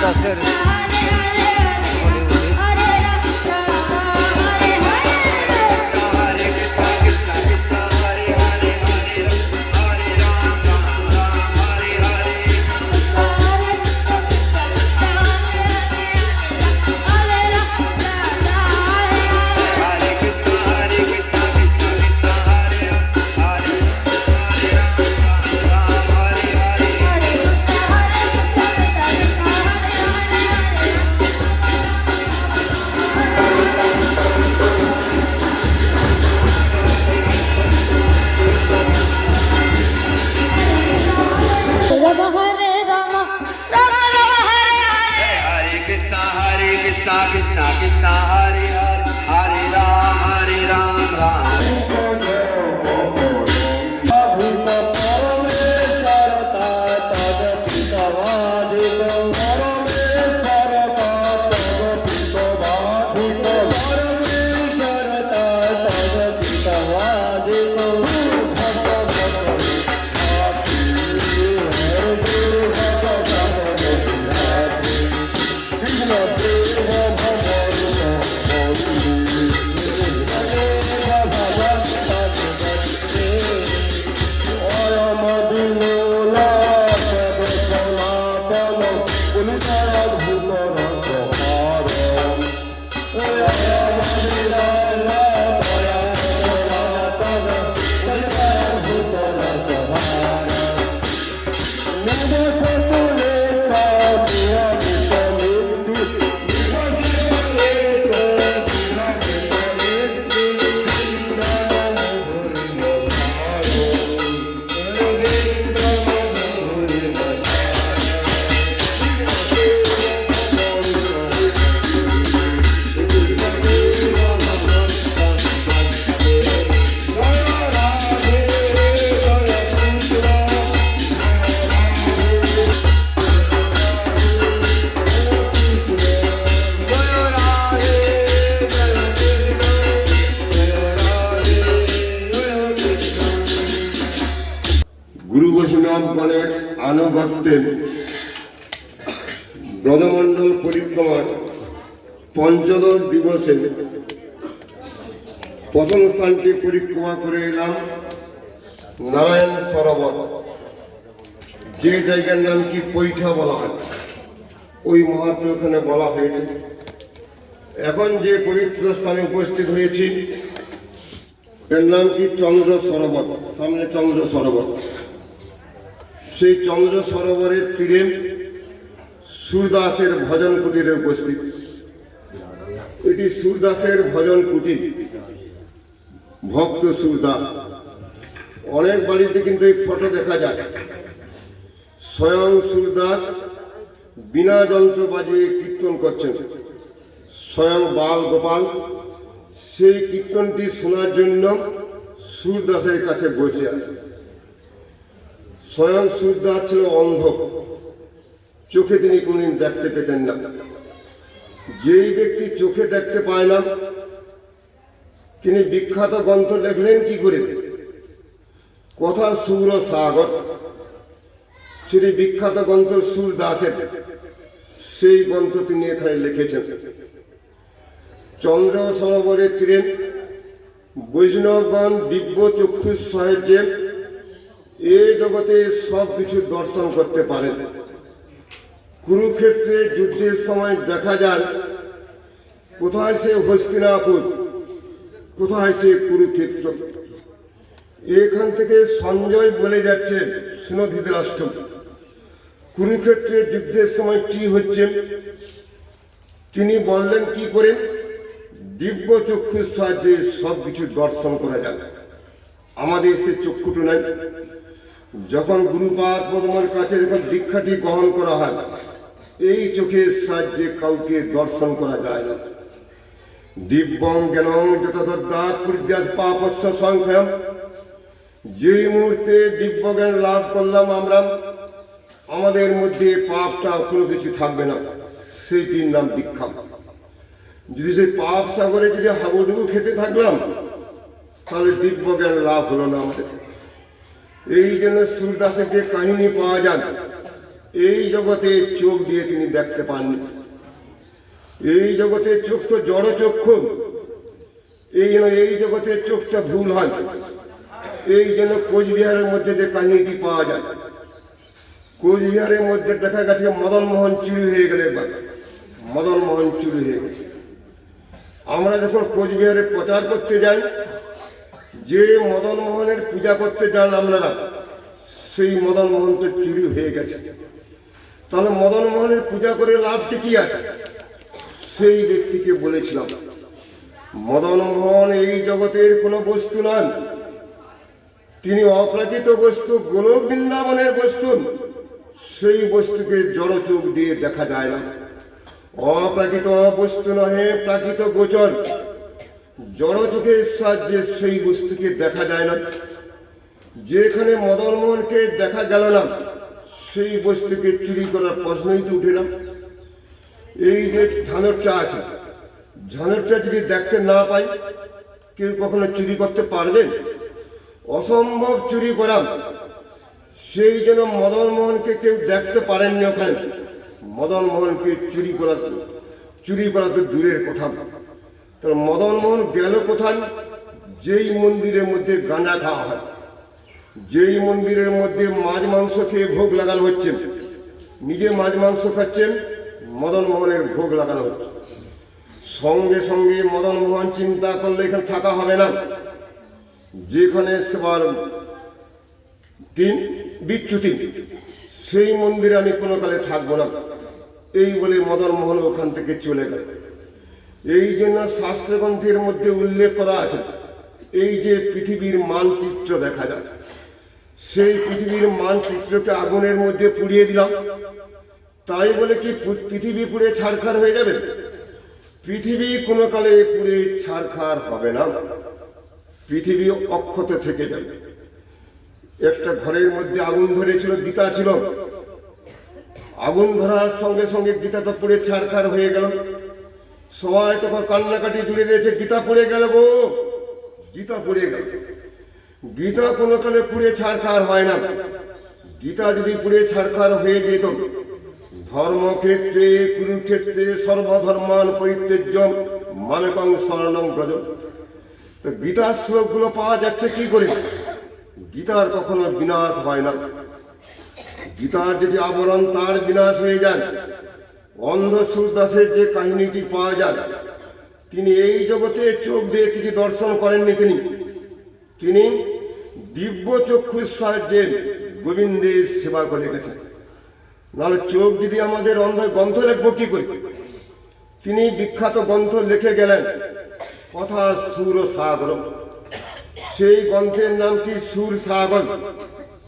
Tá certo. kita আনুগত্যের ব্রজমণ্ডল পরিক্রমার পঞ্চদশ দিবসে প্রথম স্থানটি পরিক্রমা করে এলাম নারায়ণ সরোবর। যে জায়গার নাম কি পৈঠা বলা হয়, ওই মহাত্ম ওখানে বলা হয়েছে। এখন যে পবিত্র স্থানে উপস্থিত হয়েছি, এর নাম কি চন্দ্র সরোবর, সামনে চন্দ্র সরোবর। সেই চন্দ্র সরোবরের তীরে সুরদাসের ভজন কুটিরে উপস্থিত। এটি সুরদাসের ভজন কুটির। ভক্ত সুরদাস অনেক বাড়িতে কিন্তু এই ফটো দেখা যায়। স্বয়ং সুরদাস বিনা যন্ত্র বাজিয়ে কীর্তন করছেন। স্বয়ং বাল গোপাল, সেই কীর্তনটি শোনার জন্য সুরদাসের কাছে বসে আছে। স্বয়ং সুরদাস ছিল অন্ধ চোখে তিনি কোনদিন দেখতে পেতেন না। যেই ব্যক্তি চোখে দেখতে পায় না, তিনি বিখ্যাত গ্রন্থ লেখলেন কি করে? কথা সুর সাগর। শ্রী বিখ্যাত গ্রন্থ সুরদাসের সেই গ্রন্থ তিনি এখানে লিখেছেন। চন্দ্র সরোবরের তীরে বৈষ্ণবগণ দিব্য চক্ষুর সাহায্যে এ জগতে সব কিছু দর্শন করতে পারেন। কুরুক্ষেত্রে যুদ্ধের সময় দেখা যায়, কোথায় সে হস্তিনাপুর, কোথায় সে কুরুক্ষেত্র। এখান থেকে সঞ্জয় বলে যাচ্ছে শুনো রাষ্ট্র কুরুক্ষেত্রে যুদ্ধের সময় কি হচ্ছে? তিনি বললেন, কি করে? দিব্য চক্ষুর সাহায্যে সব কিছু দর্শন করা যায় আমাদের সে চক্ষুটু নাই। যখন গুরুপাদ পদমের কাছে যখন দীক্ষাটি গ্রহণ করা হয়, এই চোখের সাহায্যে কাউকে দর্শন করা যায় না। দিব্যং জ্ঞানং যতদাত পূর্যাত পাপস্য সংখ্যাম যেই মুহূর্তে দিব্য জ্ঞান লাভ করলাম আমরা, আমাদের মধ্যে পাপটা কোনো কিছু থাকবে না। সেই সেইটির নাম দীক্ষা। যদি সেই পাপ সাগরে যদি হাবুডুবু খেতে থাকলাম, তাহলে দিব্য জ্ঞান লাভ হলো না আমাদের। এই জন্য সুরদাসের যে কাহিনী পাওয়া যায় এই জগতে চোখ দিয়ে তিনি দেখতে পাননি এই জগতে চোখ তো জড় চক্ষু। এই জন্য এই জগতে চোখটা ভুল হয়। এই জন্য কোচবিহারের মধ্যে যে কাহিনীটি পাওয়া যায়। কোচবিহারের মধ্যে দেখা গেছে মদন মোহন চুরি হয়ে গেলে মদন মোহন চুরি হয়ে গেছে। আমরা যখন কোচবিহারে প্রচার করতে যাই যে মদন মোহনের পূজা করতে যান আপনারা, সেই মদন মোহন তো চুরি হয়ে গেছে। তাহলে মদন মোহনের পূজা করে লাভটি কি আছে? সেই ব্যক্তিকে বলেছিলাম মদন মোহন এই জগতের কোনো বস্তু নন। তিনি অপ্রাকৃত বস্তু, গোলক বৃন্দাবনের বস্তু। সেই বস্তুকে জড় চোখ দিয়ে দেখা যায় না। অপ্রাকৃত বস্তু নহে, প্রাকৃত গোচর। জড় চোখের সাহায্যে সেই বস্তুকে দেখা যায় না। যেখানে মদন মোহনকে দেখা গেল না, সেই বস্তুকে চুরি করার প্রশ্নই তো উঠে না। এই যে ঝানরটা আছে, ঝানরটা যদি দেখতে না পাই, কেউ কখনো চুরি করতে পারবেন অসম্ভব চুরি করা। সেই জন্য মদন মোহনকে কেউ দেখতে পারেননি ওখানে। মদন মোহনকে চুরি করা চুরি করা তো দূরের কথা। মদন মোহন গেল কোথায়? যেই মন্দিরের মধ্যে গাঁজা খাওয়া হয়। যেই মন্দিরের মধ্যে মাছ মাংস খেয়ে ভোগ লাগানো হচ্ছে। নিজে মাছ মাংস খাচ্ছেন, মদন মোহনের ভোগ লাগানো হচ্ছে। সঙ্গে সঙ্গে মদন মোহন চিন্তা করলে এখানে থাকা হবে না। যেখানে সেবার তিন বিচ্যুতি, সেই মন্দিরে আমি কোনো কালে থাকব না। এই বলে মদন মোহন ওখান থেকে চলে গেল। এই জন্য শাস্ত্রগ্রন্থের মধ্যে উল্লেখ করা আছে, এই যে পৃথিবীর মানচিত্র দেখা যায়, সেই পৃথিবীর মানচিত্রকে আগুনের মধ্যে পুড়িয়ে দিলাম। তাই বলে কি পৃথিবী পুড়ে ছাড়খার হয়ে যাবে? পৃথিবী কোনো কালে পুড়ে ছাড়খার হবে না। পৃথিবী অক্ষত থেকে যাবে। একটা ঘরের মধ্যে আগুন ধরেছিল, গীতা ছিল। আগুন ধরার সঙ্গে সঙ্গে গীতা তো পুড়ে ছাড়খার হয়ে গেল। সবাই তখন কান্নাকাটি জুড়ে দিয়েছে, গীতা পড়ে গেল গো। গীতা পড়ে গেল। গীতা কোনো কালে পুড়ে ছাড়খার হয় না। গীতা যদি পুড়ে ছাড়খার হয়ে যেত, ধর্মক্ষেত্রে, কুরুক্ষেত্রে সর্বধর্মান পরিত্যজ্য মামেকং স্বর্ণং ব্রজ। তো গীতার শ্লোকগুলো পাওয়া যাচ্ছে কি করে? গীতার কখনো বিনাশ হয় না। গীতার যদি আবরণ তার বিনাশ হয়ে যায় অন্ধ সুরদাসের যে কাহিনীটি পাওয়া যায় তিনি এই জগতে চোখ দিয়ে কিছু দর্শন করেননি তিনি। তিনি দিব্য চক্ষুর সাহায্যে গোবিন্দের সেবা করে গেছেন। নাহলে চোখ যদি আমাদের অন্ধ গ্রন্থ লিখব কি করে? তিনি বিখ্যাত গ্রন্থ লিখে গেলেন, কথা সুর ও সাগর সেই গ্রন্থের নাম কি সুর সাগর?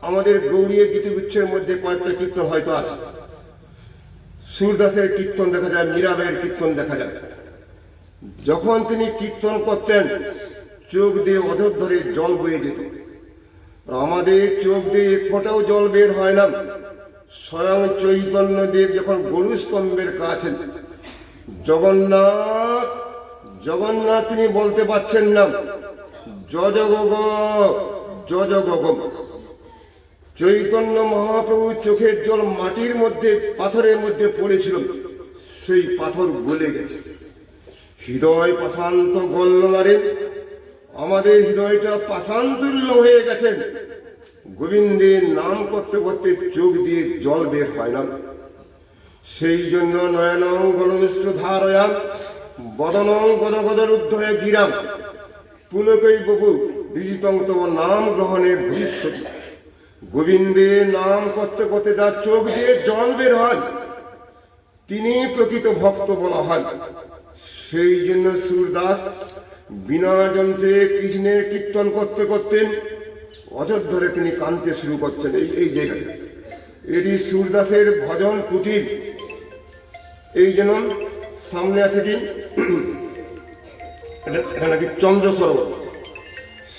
আমাদের গৌড়ীয় গীতিগুচ্ছের মধ্যে কয়েকটা কীর্তন হয়তো আছে। সুরদাসের কীর্তন দেখা যায়, মীরাবের কীর্তন দেখা যায়। যখন তিনি কীর্তন করতেন, চোখ দিয়ে অধর ধরে জল বয়ে যেত। আমাদের চোখ দিয়ে ফোঁটাও জল বের হয় না। স্বয়ং চৈতন্য দেব যখন গরু স্তম্ভের কাছে, জগন্নাথ জগন্নাথ তিনি বলতে পারছেন না জজগগ জজগগ চৈতন্য মহাপ্রভু চোখের জল মাটির মধ্যে, পাথরের মধ্যে পড়েছিল। সেই পাথর গলে গেছে। হৃদয় পাশান্ত গল্ল নারে আমাদের হৃদয়টা পাশান্তুল্য হয়ে গেছেন গোবিন্দের নাম করতে করতে চোখ দিয়ে জল বের হয় না। সেই জন্য নয়নং গলদুষ্ট ধারয়াম বদনং গদগদর উদ্ধয়ে গিরাম। পুলকই বপু, বিজিতং তব নাম গ্রহণের ভবিষ্যৎ। গোবিন্দের নাম করতে করতে যার চোখ দিয়ে জল বের হয়, তিনি প্রকৃত ভক্ত বলা হয়। সেই জন্য সুরদাস বিনা যন্ত্রে কৃষ্ণের কীর্তন করতে করতেন অযোধ্য ধরে তিনি কানতে শুরু করছেন এই এই জায়গায়। এটি সুরদাসের ভজন কুটির এই জন্য সামনে আছে কি? এটা নাকি চন্দ্র সরোবর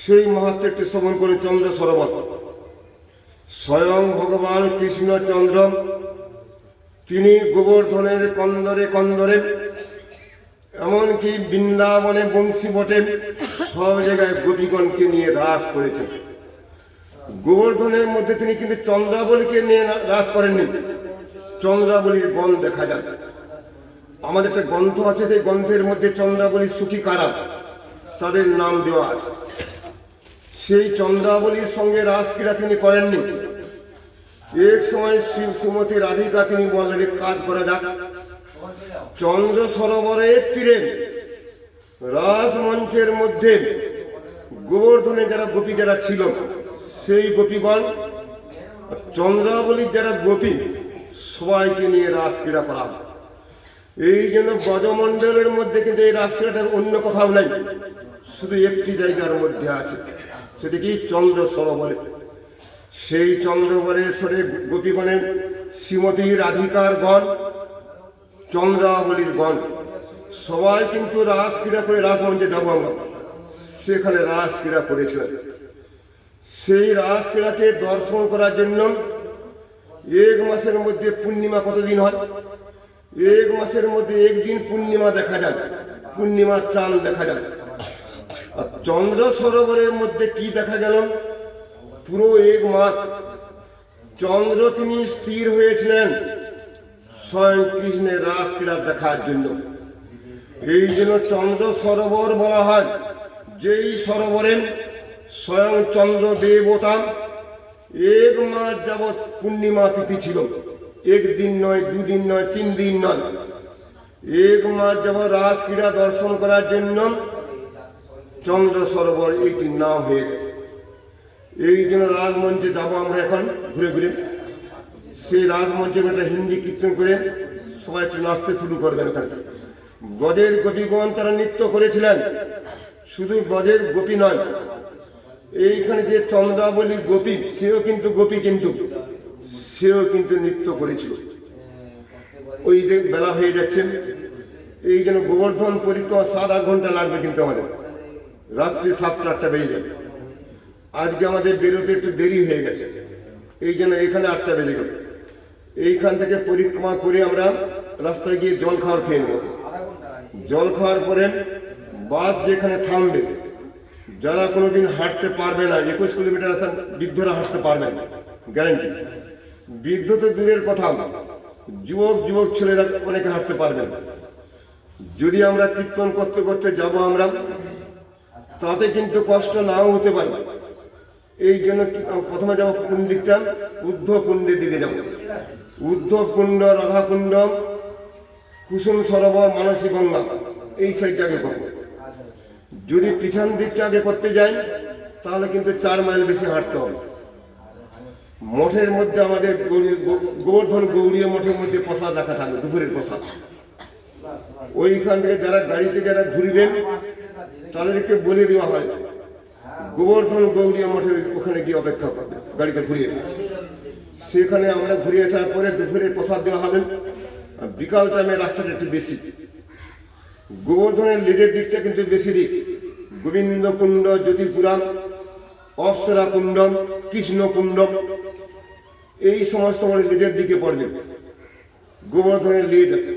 সেই মাহাত্ম একটি শ্রবণ করে চন্দ্র সরোবর স্বয়ং ভগবান কৃষ্ণচন্দ্র তিনি গোবর্ধনের কন্দরে কন্দরে, এমনকি বৃন্দাবনে বংশী বটে, সব জায়গায় গোপীগণকে নিয়ে রাস করেছেন। গোবর্ধনের মধ্যে তিনি কিন্তু চন্দ্রাবলীকে নিয়ে রাস করেননি। চন্দ্রাবলীর গণ দেখা যায় আমাদের একটা গ্রন্থ আছে, সেই গ্রন্থের মধ্যে চন্দ্রাবলীর সুখী কারা? তাদের নাম দেওয়া আছে। সেই চন্দ্রাবলীর সঙ্গে রাসক্রীড়া তিনি করেননি। এক সময় শিব সুমতি রাধিকা তিনি বললেন, "এক কাজ করা যাক। চন্দ্র সরোবরের তীরে রাসমঞ্চের মধ্যে গোবর্ধনে যারা গোপী যারা ছিল, সেই গোপীগণ চন্দ্রাবলীর যারা গোপী, সবাইকে নিয়ে রাসক্রীড়া করা এই জন্য ব্রজমণ্ডলের মধ্যে কিন্তু এই রাসক্রীড়াটা অন্য কোথাও নাই। শুধু একটি জায়গার মধ্যে আছে। সেটি কি চন্দ্র সরোবরে সেই চন্দ্রবরেশ্বরে গোপীগণের শ্রীমতী রাধিকার গণ, চন্দ্রাবলীর গণ। সবাই কিন্তু রাস ক্রীড়া করে রাসমঞ্চে যাব আমরা। সেখানে রাস ক্রীড়া করেছিলেন। সেই রাস ক্রীড়াকে দর্শন করার জন্য এক মাসের মধ্যে পূর্ণিমা কতদিন হয়? এক মাসের মধ্যে একদিন পূর্ণিমা দেখা যায়। পূর্ণিমার চাঁদ দেখা যায়। চন্দ্র সরোবরের মধ্যে কি দেখা গেল? পুরো এক মাস। চন্দ্র তিনি স্থির হয়েছিলেন স্বয়ং কৃষ্ণের রাস ক্রীড়া দেখার জন্য। এই জন্য চন্দ্র সরোবর বলা হয়, যেই সরোবরে স্বয়ং চন্দ্র দেবতা এক মাস যাবৎ পূর্ণিমা তিথি ছিল। একদিন নয়, দুদিন নয়, তিন দিন নয়। এক মাস যাবৎ রাস ক্রীড়া দর্শন করার জন্য চন্দ্র সরোবর একটি নাম হয়ে গেছে। এই জন্য রাজমঞ্চে যাব আমরা এখন, ঘুরে ঘুরে। সেই রাজমঞ্চে একটা হিন্দি কীর্তন করে সবাই একটু নাচতে শুরু করবেন ওখানে। ব্রজের গোপীগণ তারা নৃত্য করেছিলেন। শুধু ব্রজের গোপী নয়, এইখানে যে চন্দ্রাবলী গোপী, সেও কিন্তু গোপী কিন্তু। সেও কিন্তু নৃত্য করেছিল। ওই যে বেলা হয়ে যাচ্ছে। এই জন্য গোবর্ধন পরীক্ষা সাত আট ঘণ্টা লাগবে কিন্তু আমাদের। রাত্রি সাতটা আটটা বেজে যাবে। আজকে আমাদের বেরোতে একটু দেরি হয়ে গেছে। এই জন্য এখানে আটটা বেজে গেল। এইখান থেকে পরিক্রমা করে আমরা রাস্তায় গিয়ে জল খাওয়ার খেয়ে নেব। জল খাওয়ার পরে বাস যেখানে থামবে, যারা কোনোদিন হাঁটতে পারবে না, একুশ কিলোমিটার রাস্তা বৃদ্ধরা হাঁটতে পারবে না গ্যারান্টি বৃদ্ধ তো দূরের কথা, যুবক যুবক ছেলেরা অনেকে হাঁটতে পারবে না। যদি আমরা কীর্তন করতে করতে যাব আমরা তাতে কিন্তু কষ্ট নাও হতে পারে। এই জন্য প্রথমে যাব কোন দিকটা? উদ্ধ কুণ্ডের দিকে যাব। উদ্ধ কুণ্ড, রাধা কুণ্ড, কুসুম সরোবর, মানসী গঙ্গা, এই সাইডটা আগে করব। যদি পিছন দিকটা আগে করতে যাই, তাহলে কিন্তু চার মাইল বেশি হাঁটতে হবে। মঠের মধ্যে আমাদের গোবর্ধন গৌরীয় মঠের মধ্যে প্রসাদ রাখা থাকবে, দুপুরের প্রসাদ। ওইখান থেকে যারা গাড়িতে যারা ঘুরবেন তাদেরকে বলে দেওয়া হয়, গোবর্ধন গৌরীয় মঠের ওখানে গিয়ে অপেক্ষা করবে, গাড়িতে ঘুরিয়ে। সেখানে আমরা ঘুরে আসার পরে দুপুরে প্রসাদ দেওয়া হবে। বিকাল টাইমে রাস্তাটা একটু বেশি। গোবর্ধনের লেজের দিকটা কিন্তু বেশি দিক। গোবিন্দ কুণ্ড জ্যোতিপুরাম অপ্সরা কুণ্ডম কৃষ্ণ কুণ্ডম এই সমস্ত আমাদের লেজের দিকে পড়বে। গোবর্ধনের লেজ আছে।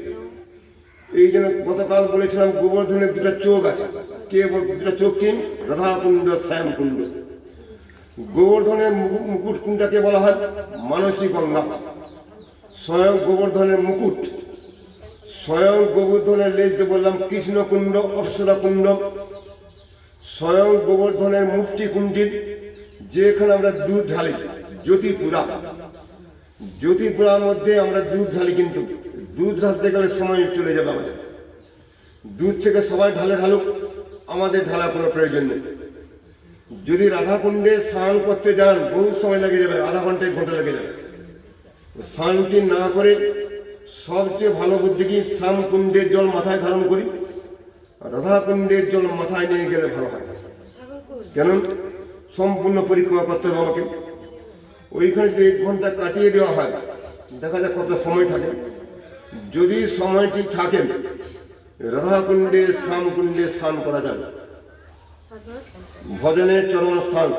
এই জন্য গতকাল বলেছিলাম গোবর্ধনের দুটো চোখ আছে। কে বলতে দুটো চোখ কি রাধা কুণ্ড শ্যাম কুণ্ড গোবর্ধনের মুকুট কুণ্ডকে বলা হয় মানসী গঙ্গা স্বয়ং গোবর্ধনের মুকুট, স্বয়ং গোবর্ধনের লেজতে বললাম কৃষ্ণ কুণ্ড অপ্সরা কুণ্ড স্বয়ং গোবর্ধনের মুক্তি কুণ্ডি যেখানে আমরা দুধ ঢালি, জ্যোতিপুরা। জ্যোতিপুরার মধ্যে আমরা দুধ ঢালি কিন্তু, দুধ ঢালতে গেলে সময় চলে যাবে আমাদের। দুধ থেকে সবাই ঢালে ঢালুক। আমাদের ঢালার কোনো প্রয়োজন নেই। যদি রাধাকুণ্ডে স্নান করতে যান, বহু সময় লেগে যাবে, আধা ঘন্টায় ঘণ্টা লেগে যাবে। স্নানটি না করে সবচেয়ে ভালো বুদ্ধি কি শ্যাম কুণ্ডের জল মাথায় ধারণ করি? রাধা কুণ্ডের জল মাথায় নিয়ে গেলে ভালো হয়। কেন? সম্পূর্ণ পরিক্রমা করতে হবে আমাকে। ওইখানে যে এক ঘণ্টা কাটিয়ে দেওয়া হয়, দেখা যাক কতটা সময় থাকে। যদি সময়টি থাকে রাধা কুণ্ডে শ্যাম কুণ্ডে স্নান করা যাবে। ভজনের চরম স্থান।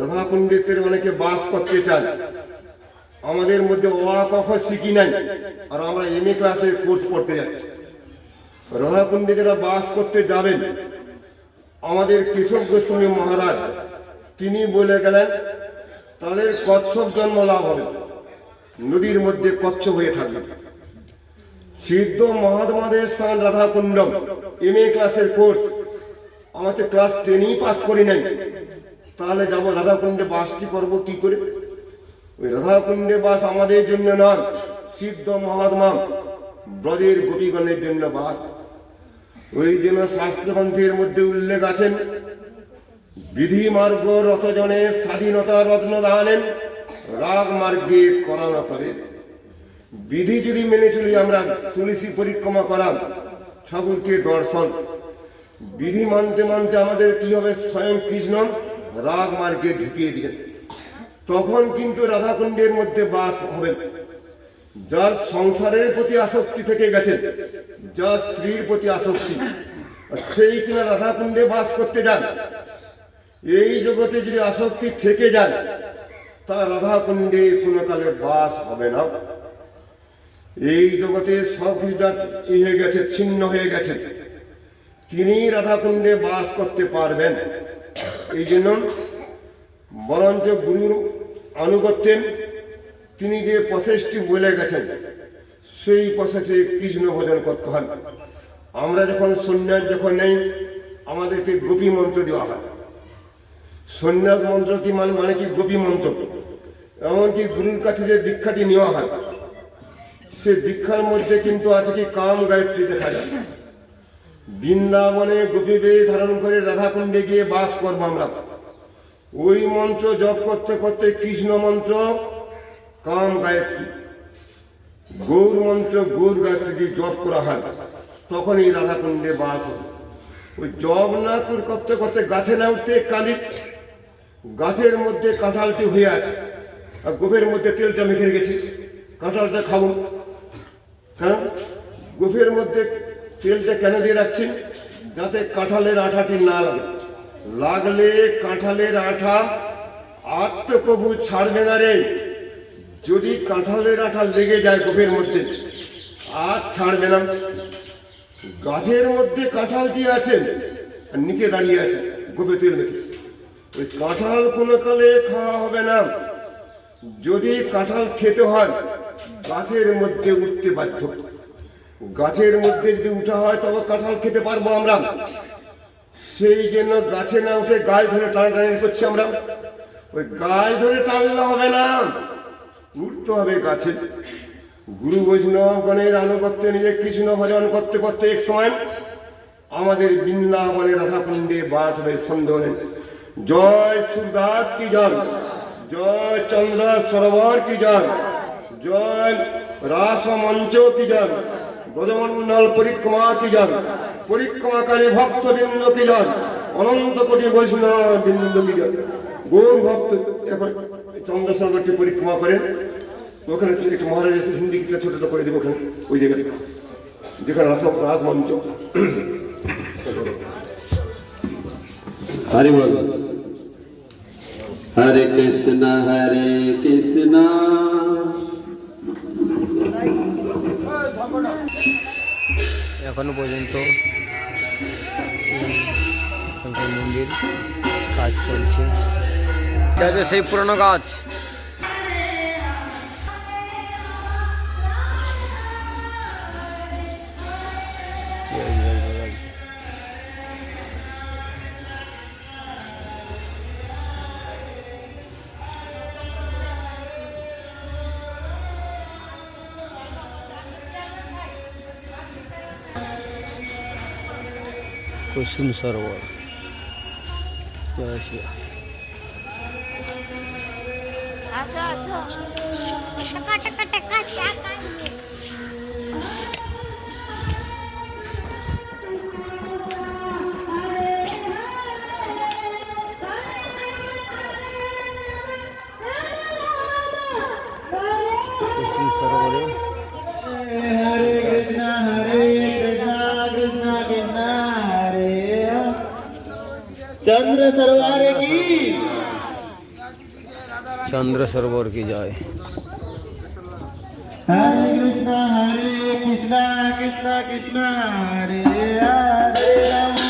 রাধাকুণ্ডেতে অনেকে বাস করতে চায়। আমাদের মধ্যে অ শিখি নাই, আর আমরা এম এ ক্লাসে কোর্স পড়তে যাচ্ছি। রাধাকুণ্ডে যারা বাস করতে যাবেন, আমাদের কৃষক গোস্বামী মহারাজ, তিনি বলে গেলেন, তাদের কচ্ছপ জন্ম লাভ হবে। নদীর মধ্যে কচ্ছপ হয়ে থাকবে। সিদ্ধ মহাত্মাদের স্থান রাধাকুণ্ডম এম এ ক্লাসের কোর্স আমাকে ক্লাস টেনই পাস করি নাই। তাহলে যাব রাধাকুণ্ডে বাসটি করব কি করে? ওই রাধাকুণ্ডে বাস আমাদের জন্য নয়, সিদ্ধ মহাত্মা ব্রজের গোপীগণের জন্য বাস। ওই জন্য শাস্ত্রগ্রন্থের মধ্যে উল্লেখ আছেন, বিধি মার্গ রতজনে স্বাধীনতা রত্ন দানেন রাগ মার্গে করানো করে বিধি যদি মেনে চলি আমরা, তুলসী পরিক্রমা করা ঠাকুরকে দর্শন। বিধি মানতে মানতে আমাদের কি হবে? স্বয়ং কৃষ্ণ রাগ মার্গে ঢুকিয়ে দিলেন। তখন কিন্তু রাধাকুণ্ডের মধ্যে বাস হবে। যার সংসারের প্রতি আসক্তি থেকে গেছেন, যার স্ত্রীর প্রতি আসক্তি, সেই কিনা রাধাকুণ্ডে বাস করতে যান। এই জগতে যদি আসক্তি থেকে যায় তা রাধাকুণ্ডে কোনো কালে বাস হবে না। এই জগতে সব যা হয়ে গেছে, ছিন্ন হয়ে গেছে। তিনি রাধাকুণ্ডে বাস করতে পারবেন। এই জন্য বরঞ্চ গুরুর আনুগত্যেন তিনি যে প্রসেসটি বলে গেছেন, সেই প্রসেসে কৃষ্ণ ভোজন করতে হয়। আমরা যখন সন্ন্যাস যখন নেই, আমাদেরকে গোপী মন্ত্র দেওয়া হয়। সন্ন্যাস মন্ত্র কি মানে মানে কি গোপী মন্ত্র? এমনকি গুরুর কাছে যে দীক্ষাটি নেওয়া হয় সে দীক্ষার মধ্যে কিন্তু আছে কি কাম গায়ত্রী দেখা যায়। বৃন্দাবনে গোপী বেশ ধারণ করে রাধাকুণ্ডে গিয়ে বাস করব আমরা। ওই মন্ত্র জপ করতে করতে কৃষ্ণ মন্ত্র, কাম গায়ত্রী। গৌর মন্ত্র, গৌর গায়ত্রী জপ করা হয়। তখন এই রাধাকুণ্ডে বাস হয়। ওই জব না করে করতে করতে গাছে না উঠতে কাঁদি। গাছের মধ্যে কাঁঠালটি হয়ে আছে। আর গোফের মধ্যে তেলটা মেখে রেখেছি। কাঁঠালটা খাব। কারণ গোফের মধ্যে তেলটা কেন দিয়ে রাখছেন? যাতে কাঁঠালের আঠাটি না লাগে। লাগলে কাঁঠালের আঠা কবু ছাড়বে না রে। যদি কাঁঠালের আঠা লেগে যায় গোফের মধ্যে, আর ছাড়বে না। গাছের মধ্যে কাঁঠাল দিয়ে আছেন, আর নিচে দাঁড়িয়ে আছে গোপে তেল মেখে। ওই কাঁঠাল কোনো কালে খাওয়া হবে না। যদি কাঁঠাল খেতে হয় গাছের মধ্যে উঠতে বাধ্য। গাছের মধ্যে যদি উঠা হয়, তবে কাঁঠাল খেতে পারব আমরা। সেই জন্য গাছে না উঠে গায়ে ধরে টান টানাটানি করছি আমরা। ওই গায়ে ধরে টানলে হবে না। উঠতে হবে গাছে। গুরু বৈষ্ণবগণের আনুগত্যে, নিজে কৃষ্ণ ভজন করতে করতে এক সময় আমাদের বৃন্দাবনে রাধাকুণ্ডে বাস হয়ে সন্দেহ নেই জয় সুরদাস কি যান জয় চন্দ্র সরোবর কি যান জয় রাসমঞ্চ কি যান ব্রজমন্ডল পরিক্রমা কি যান পরিক্রমাকারী ভক্তবৃন্দ কি যান, অনন্ত কোটি বৈষ্ণব বৃন্দ কি যান। গৌর ভক্ত এখন চন্দ্রসরগরটি পরিক্রমা করেন, ওখানে একটু মহারাজ এসে হিন্দি গীতা ছোট করে দেবো ওখানে, ওই জায়গাটা যেখানে রাস রাসমঞ্চ হরে বল। হরে কৃষ্ণ হরে কৃষ্ণ। এখনও পর্যন্ত মন্দির কাজ চলছে। সেই পুরনো গাছ। কুসুম সরোবর জয় শ্রী রাম। चंद्र सरोवर की जाए हरे कृष्णा हरे कृष्णा कृष्णा कृष्णा हरे हरे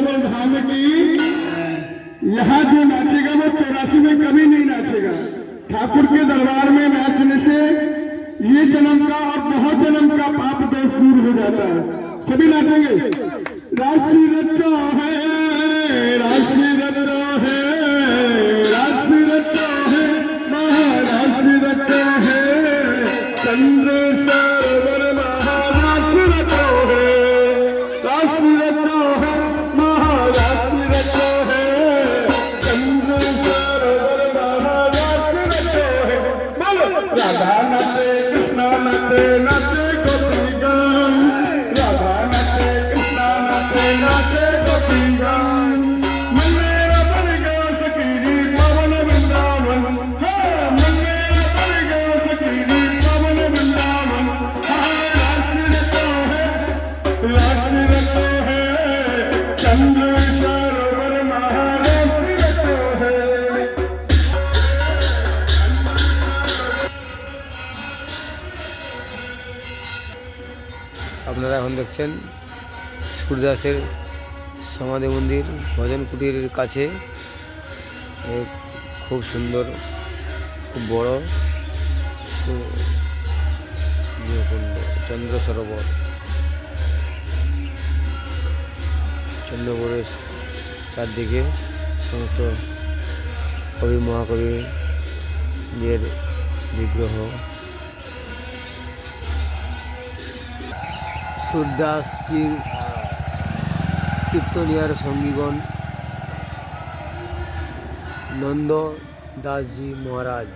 चंद्र धाम की, यहाँ जो नाचेगा वो चौरासी में कभी नहीं नाचेगा। ठाकुर के दरबार में नाचने से ये जन्म का और बहुत जन्म का पाप दोष दूर हो जाता है। सभी नाचेंगे? राष्ट्रीय रचो है। দেখছেন সূর্যাস্তের সমাধি মন্দির, ভজন কুটিরের কাছে। খুব সুন্দর, খুব বড় ইয়ে চন্দ্র সরোবর। চন্দ্রপুরের চারদিকে সমস্ত কবি মহাকবি এর বিগ্রহ। সূর্যাস্তির কীর্তনিয়ার সঙ্গীগণ নন্দ দাসজি মহারাজ।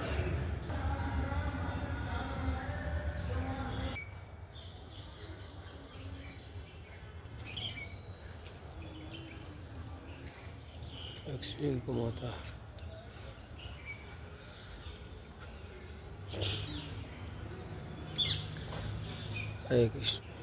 হরে কৃষ্ণ।